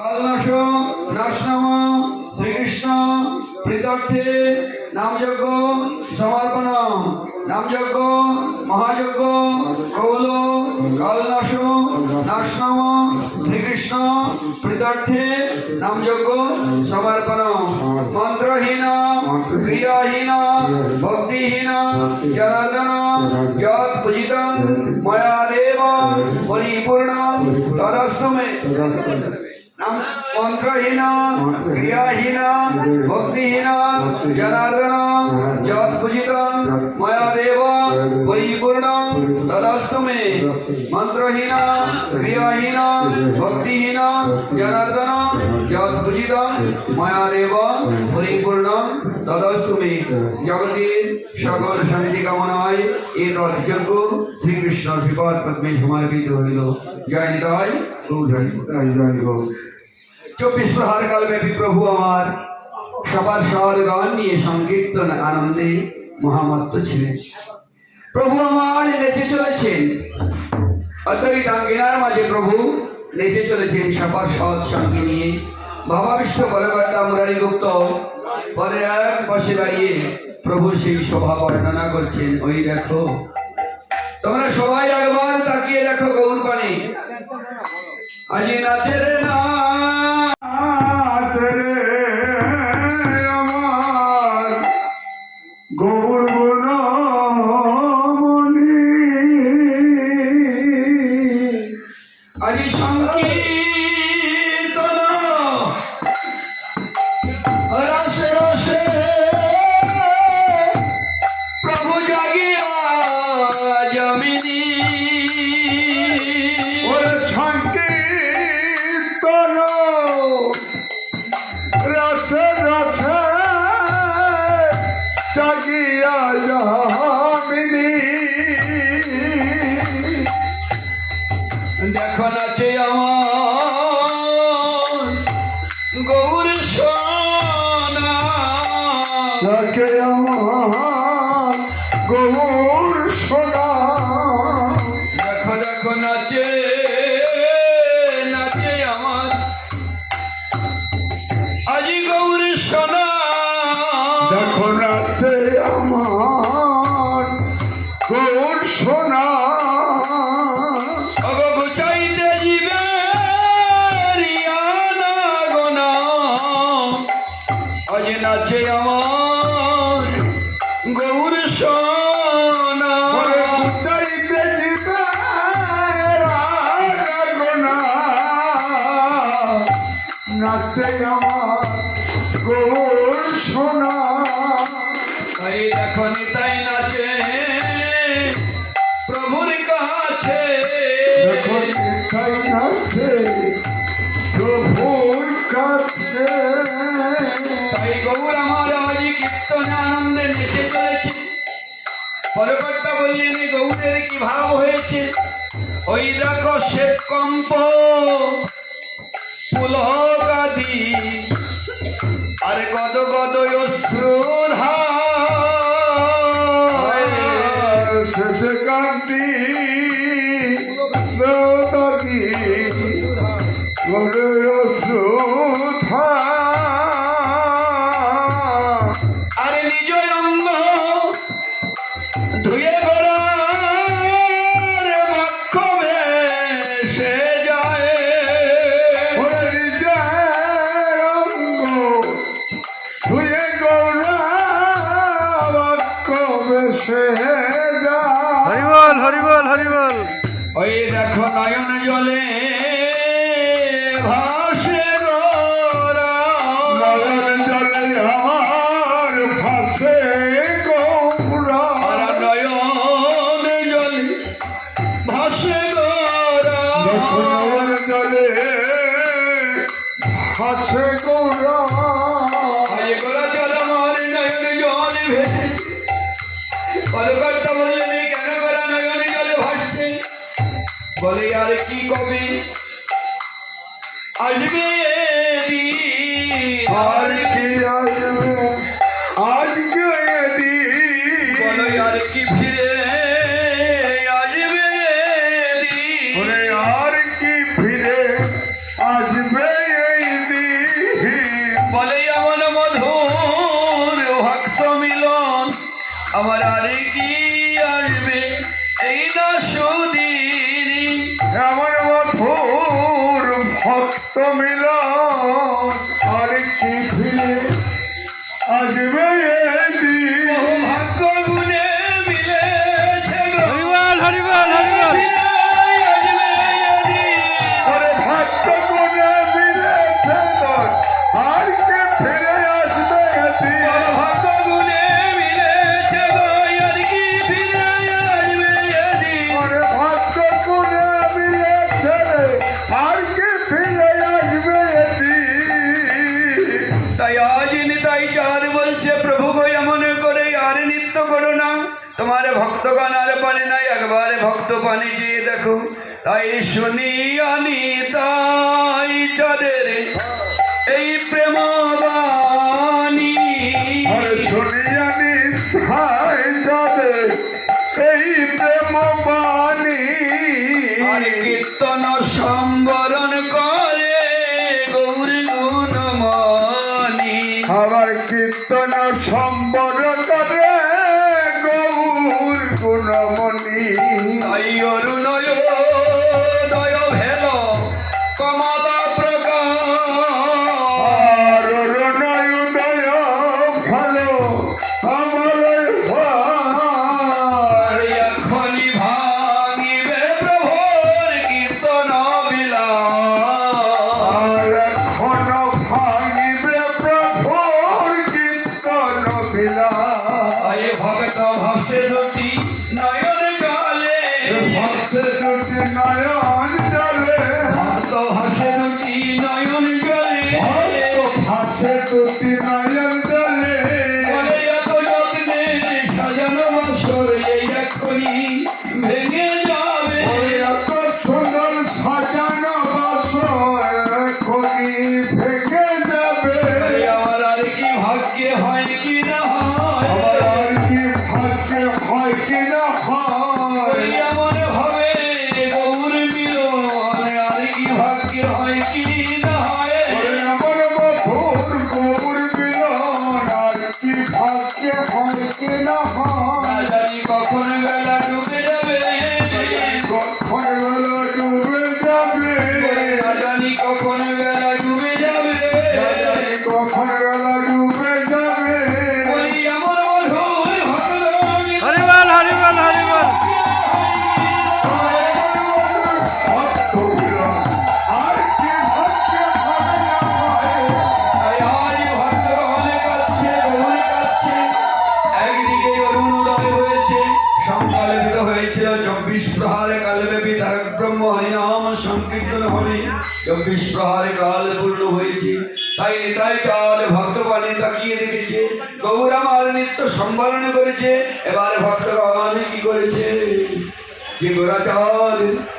কালনাশ নাশনাম শ্রীকৃষ্ণ, প্রীতার্থে, নামযজ্ঞ, সমর্পণ, নামযজ্ঞ, মহাযজ্ঞ, কৌল কালনাশ নাশনাম শ্রীকৃষ্ণ, প্রীতার্থে, নামযজ্ঞ, সমর্পণ। মন্ত্রহীন, ক্রিয়াহীন, ভক্তিহীন, জনার্দন, যৎ পূজিতং ময়া দেব, পরিপূর্ণ নাম মন্ত্রহীন ক্রিয়াহীন ভক্তিহীন জনার্দন যৎ পূজিত ময়া দেব পরিপূর্ণ তদস্তমে মন্ত্রহীন ক্রিয়াহীন ভক্তিহীন জনার্দন যৎ পূজিত ময়া দেব পরিপূর্ণ তদস্তমে জগতের সকল শান্তি কামনায় এ তৎযজ্ঞ শ্রীকৃষ্ণ শ্রীপদ পদ্মে সমর্পিত হইল জয় নিতাই গৌর চব্বিশ প্রহার কালব্যাপী প্রভু আমার সবার গান নিয়ে সংকীর্তন আনন্দে মহামত্ত ছিলেন। প্রভু আমার নেচে চলেছেন। অতই ডাঙ্গিনার মাঝে প্রভু নেচে চলেছেন সবার সৎ সঙ্গে নিয়ে। ভাবাবিষ্ট বলকর্তা মুরারি গুপ্ত পরে এক পাশে দাঁড়িয়ে প্রভু সেই শোভা বর্ণনা করছেন, ওই দেখো, তোমরা সবাই একবার তাকিয়ে দেখো গৌর পানি আজি নাচে জাগিয়া যামিনী। দেখো নাচে আমার আজি নাচে আমার পরকর্তা বললেন গৌরের কি ভাব হয়েছে? ওই দেখো শ্বেত কম্প পুলকাদি আর গদ গদ অশ্রুধার জলে ভাসে পানি যে দেখো তাই শুনি আনি তাই চাঁদের এই প্রেম বাণী শুনি আনি তাই চাঁদের এই প্রেম বাণী কীর্তন সম্বরণ করে গৌর গুণমণি। আবার কীর্তন সম্বরণ করে গুণমণি দয় নয় দয় হে ভাষা করতে কখন বেলা ডুবে যাবে? কখন চব্বিশ প্রহারে কাল পূর্ণ হয়েছে। তাই নেতাই চাল ভক্তবাণী তাকিয়ে রেখেছে গৌর আমার নিত্য সম্বরণ করেছে। এবার ভক্তরা আমাদের কি করেছে? যে গোরাচার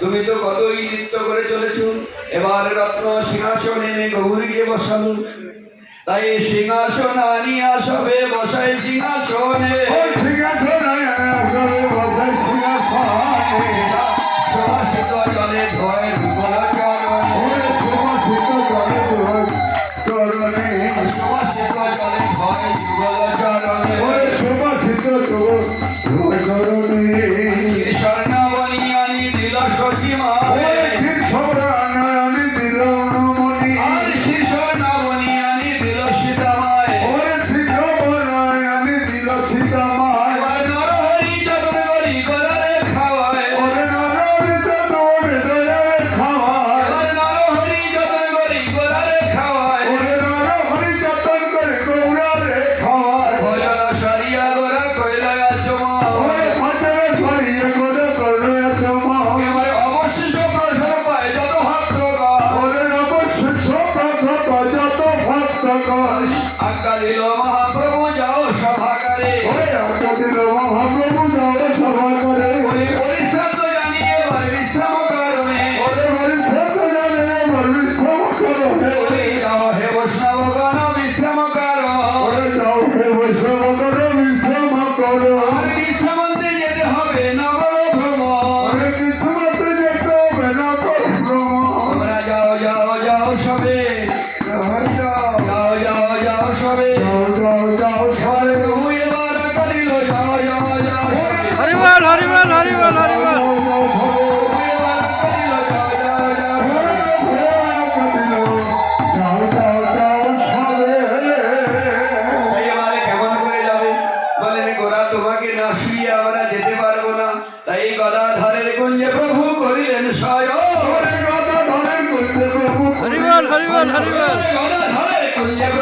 তুমি তো কতই নৃত্য করে চলেছ। এবার রত্ন সিংহাসন এনে গৌর গিয়ে বসালো। তাই সিংহাসন আনিয়া সবে বসাই সিংহাসনে। সিংহাসনে বসাই সিংহাসনে। ভয় বল হরি বল হরি বল গদাধরের কুঞ্জে